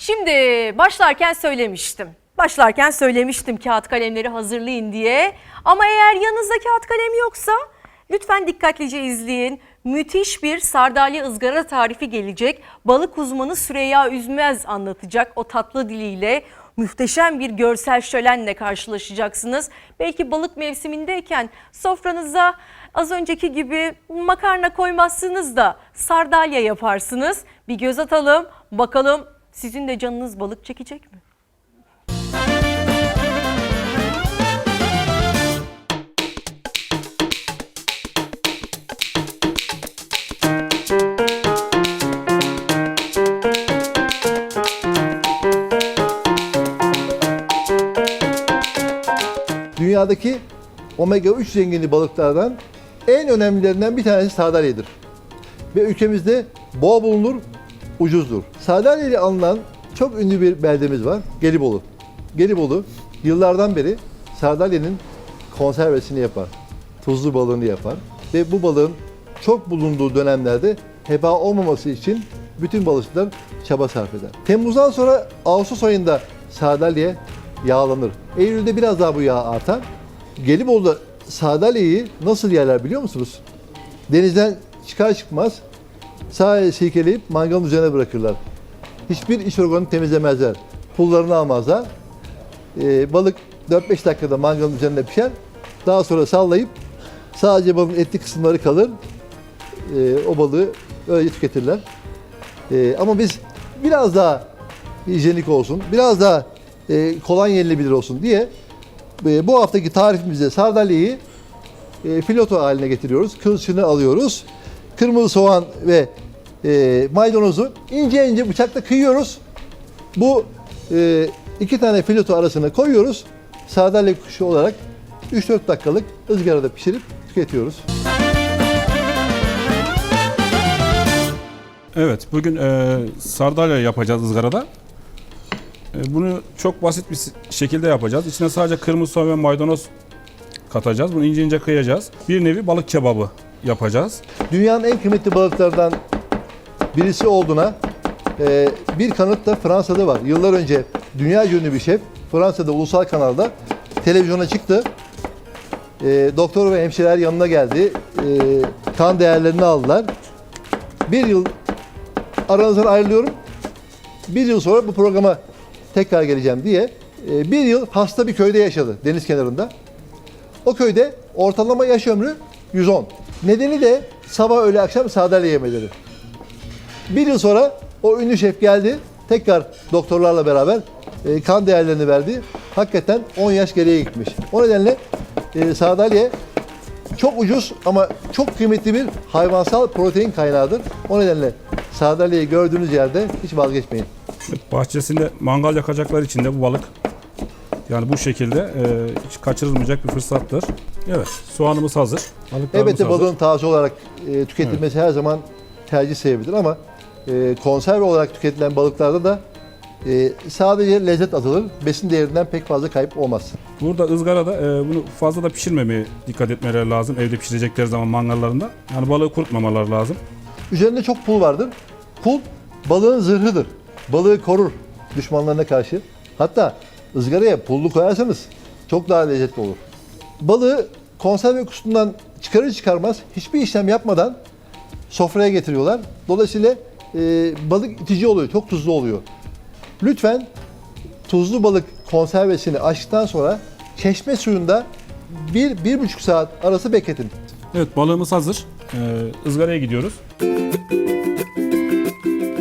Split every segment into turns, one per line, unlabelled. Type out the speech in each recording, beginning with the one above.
Şimdi başlarken söylemiştim. Başlarken söylemiştim kağıt kalemleri hazırlayın diye. Ama eğer yanınızda kağıt kalem yoksa lütfen dikkatlice izleyin. Müthiş bir sardalya ızgara tarifi gelecek. Balık uzmanı Süreyya Üzmez anlatacak o tatlı diliyle. Muhteşem bir görsel şölenle karşılaşacaksınız. Belki balık mevsimindeyken sofranıza az önceki gibi makarna koymazsınız da sardalya yaparsınız. Bir göz atalım bakalım sizin de canınız balık çekecek mi?
Dünyadaki omega 3 zenginli balıklardan en önemlilerinden bir tanesi sardalyadır. Ve ülkemizde bol bulunur, ucuzdur. Sardalya ile alınan çok ünlü bir beldemiz var, Gelibolu. Gelibolu yıllardan beri sardalyanın konservesini yapar, tuzlu balığını yapar ve bu balığın çok bulunduğu dönemlerde heba olmaması için bütün balıkçılar çaba sarf eder. Temmuz'dan sonra Ağustos ayında sardalya yağlanır. Eylül'de biraz daha bu yağ artar. Gelibolu'da sardalyayı nasıl yerler biliyor musunuz? Denizden çıkar çıkmaz sadece silkeleyip mangalın üzerine bırakırlar. Hiçbir iç organını temizlemezler. Pullarını almazlar. Ee, balık 4-5 dakikada mangalın üzerinde pişer. Daha sonra sallayıp sadece balığın etli kısımları kalır. Ee, o balığı öyle tüketirler. Ee, ama biz biraz daha hijyenik olsun, biraz daha e, kolay yenilebilir olsun diye e, bu haftaki tarifimizde sardalyayı e, filoto haline getiriyoruz. Kılçını alıyoruz. Kırmızı soğan ve e, maydanozu ince ince bıçakla kıyıyoruz. Bu e, iki tane filoto arasına koyuyoruz. Sardalya kuşu olarak 3-4 dakikalık ızgarada pişirip tüketiyoruz.
Evet, bugün e, sardalya yapacağız ızgarada. E, bunu çok basit bir şekilde yapacağız. İçine sadece kırmızı soğan ve maydanoz katacağız. Bunu ince ince kıyacağız. Bir nevi balık kebabı yapacağız.
Dünyanın en kıymetli balıklardan birisi olduğuna e, bir kanıt da Fransa'da var. Yıllar önce dünya ünlü bir şef Fransa'da ulusal kanalda televizyona çıktı. E, doktor ve hemşireler yanına geldi. E, kan değerlerini aldılar. Bir yıl aranızdan ayrılıyorum. Bir yıl sonra bu programa tekrar geleceğim diye e, bir yıl hasta bir köyde yaşadı deniz kenarında. O köyde ortalama yaş ömrü 110. Nedeni de sabah öğle akşam sardalya yemeleri. Bir yıl sonra o ünlü şef geldi. Tekrar doktorlarla beraber e, kan değerlerini verdi. Hakikaten 10 yaş geriye gitmiş. O nedenle e, sardalya çok ucuz ama çok kıymetli bir hayvansal protein kaynağıdır. O nedenle sardalyayı gördüğünüz yerde hiç vazgeçmeyin.
Bahçesinde mangal yakacaklar için de bu balık yani bu şekilde e, hiç kaçırılmayacak bir fırsattır. Evet, soğanımız hazır. Balıklarımız
Elbette
hazır.
balığın taze olarak e, tüketilmesi her zaman tercih sebebidir ama e, konserve olarak tüketilen balıklarda da e, sadece lezzet atılır. Besin değerinden pek fazla kayıp olmaz.
Burada ızgarada e, bunu fazla da pişirmemeye dikkat etmeleri lazım. Evde pişirecekleri zaman mangallarında. Yani balığı kurutmamaları lazım.
Üzerinde çok pul vardır. Pul balığın zırhıdır. Balığı korur düşmanlarına karşı. Hatta ızgaraya pullu koyarsanız çok daha lezzetli olur. Balığı konserve kutusundan çıkarır çıkarmaz hiçbir işlem yapmadan sofraya getiriyorlar. Dolayısıyla e, balık itici oluyor, çok tuzlu oluyor. Lütfen tuzlu balık konservesini açtıktan sonra çeşme suyunda bir, bir buçuk saat arası bekletin.
Evet balığımız hazır. Ee, ızgaraya gidiyoruz.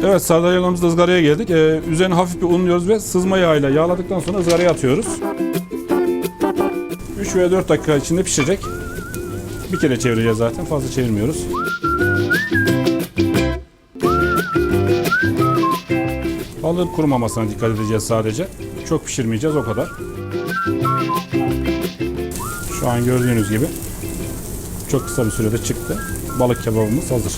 Evet sardalyalarımız da ızgaraya geldik. Ee, üzerine hafif bir unluyoruz ve sızma yağıyla yağladıktan sonra ızgaraya atıyoruz. 3 veya 4 dakika içinde pişecek. Bir kere çevireceğiz zaten fazla çevirmiyoruz. Balığın kurumamasına dikkat edeceğiz sadece. Çok pişirmeyeceğiz o kadar. Şu an gördüğünüz gibi çok kısa bir sürede çıktı. Balık kebabımız hazır.